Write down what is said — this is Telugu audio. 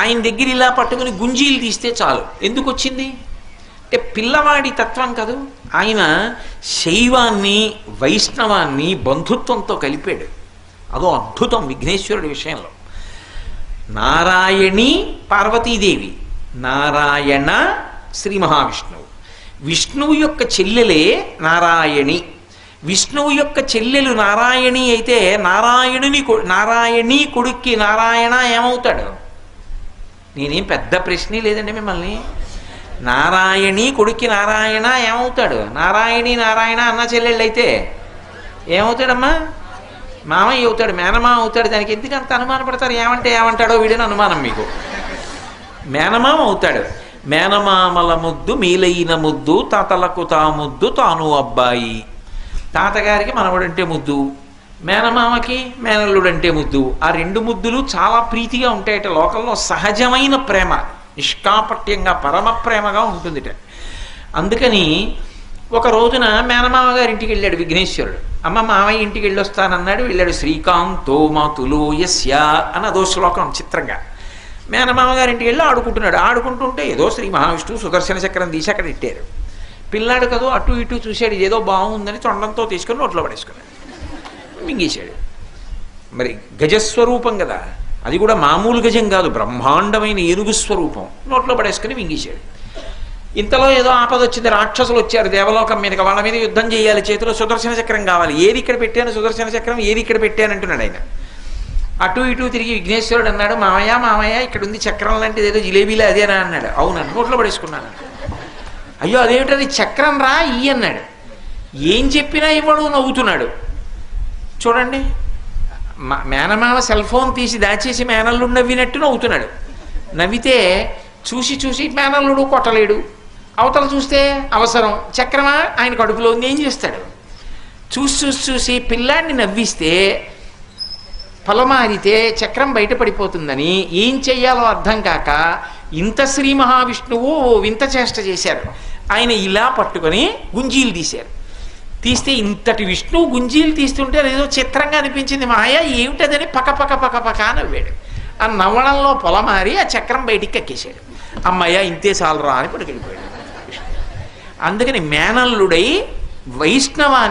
ఆయన దగ్గర ఇలా పట్టుకుని గుంజీలు తీస్తే చాలు. ఎందుకు వచ్చింది? అంటే పిల్లవాడి తత్వం కదూ. ఆయన శైవాన్ని వైష్ణవాన్ని బంధుత్వంతో కలిపాడు. అదో అద్భుతం విఘ్నేశ్వరుడి విషయంలో. నారాయణి పార్వతీదేవి నారాయణ శ్రీ మహావిష్ణువు. విష్ణువు యొక్క చెల్లెలే నారాయణి. విష్ణువు యొక్క చెల్లెలు నారాయణి అయితే నారాయణుని నారాయణి కొడుక్కి నారాయణ ఏమవుతాడు? నేనేం పెద్ద ప్రశ్నే లేదండి మిమ్మల్ని. నారాయణి కొడుక్కి నారాయణ ఏమవుతాడు? నారాయణి నారాయణ అన్న చెల్లెళ్ళు అయితే ఏమవుతాడమ్మా? మామయ్య అవుతాడు మేనమా అవుతాడు దానికి ఎందుకు అంత అనుమానపడతారు ఏమంటే ఏమంటాడో వీడని అనుమానం మీకు. మేనమామ అవుతాడు. మేనమామల ముద్దు మీలైన ముద్దు తాతలకు తా ముద్దు తాను అబ్బాయి. తాతగారికి మనవడంటే ముద్దు. మేనమామకి మేనల్లుడంటే ముద్దు. ఆ రెండు ముద్దులు చాలా ప్రీతిగా ఉంటాయట. లోకంలో సహజమైన ప్రేమ. నిష్కాపట్యంగా పరమ ప్రేమగా ఉంటుందిట. అందుకని ఒక రోజున మేనమామ గారి ఇంటికి వెళ్ళాడు విఘ్నేశ్వరుడు. అమ్మ మామయ్య ఇంటికి వెళ్ళొస్తానన్నాడు. వెళ్ళాడు శ్రీకాంతో మాతులు యస్య అని అదో శ్లోకం చిత్రంగా. మేనమామ గారి ఇంటికి వెళ్ళి ఆడుకుంటున్నాడు. ఆడుకుంటుంటే ఏదో శ్రీ మహావిష్ణువు సుదర్శన చక్రం తీసి అక్కడ ఇట్టారు పిల్లాడు కదో అటు ఇటు చూశాడు. ఏదో బాగుందని తొండంతో తీసుకుని నోట్లో పడేసుకున్నాడు. మింగేశాడు. మరి గజస్వరూపం కదా అది కూడా మామూలు గజం కాదు బ్రహ్మాండమైన ఏనుగు స్వరూపం. నోట్లో పడేసుకుని మింగేశాడు. ఇంతలో ఏదో ఆపద వచ్చింది రాక్షసులు వచ్చారు దేవలోకం మీదకి వాళ్ళ మీద యుద్ధం చేయాలి చేతిలో సుదర్శన చక్రం కావాలి. ఏది ఇక్కడ పెట్టాను సుదర్శన చక్రం ఏది ఇక్కడ పెట్టాను అంటున్నాడు ఆయన. అటు ఇటు తిరిగి విఘ్నేశ్వరుడు అన్నాడు మామయ్య మామయ్య ఇక్కడ ఉంది చక్రం లాంటిది ఏదో జిలేబీలే అదేనా అన్నాడు. అవును? నోట్లో పడేసుకున్నాను. అయ్యో అదేమిటది? చక్రం రా ఈ అన్నాడు. ఏం చెప్పినా ఇవ్వడు నవ్వుతున్నాడు. చూడండి. మా- మేనమామ సెల్ ఫోన్ తీసి దాచేసి మేనల్లుడు నవ్వినట్టు నవ్వుతున్నాడు. నవ్వితే చూసి చూసి మేనల్లుడు కొట్టలేడు. అవతల చూస్తే అవసరం. చక్రమా ఆయన కడుపులో ఉంది ఏం చేస్తాడు? చూసి చూసి చూసి పిల్లాడిని నవ్విస్తే పొలమారితే చక్రం బయటపడిపోతుందని ఏం చెయ్యాలో అర్థం కాక ఇంత శ్రీ మహావిష్ణువు ఓ వింత చేష్ట చేశారు. ఆయన ఇలా పట్టుకొని గుంజీలు తీశారు. తీస్తే ఇంతటి విష్ణువు గుంజీలు తీస్తుంటే అదేదో చిత్రంగా అనిపించింది. మాయ ఏమిటదని పక పక పక పక నవ్వాడు. ఆ నవ్వడంలో పొలమారి ఆ చక్రం బయటికి ఎక్కేశాడు. అమ్మయ్య ఇంతే చాలరా అని పడుకెళ్ళిపోయాడు అందుకని మేనల్లుడై వైష్ణవాన్ని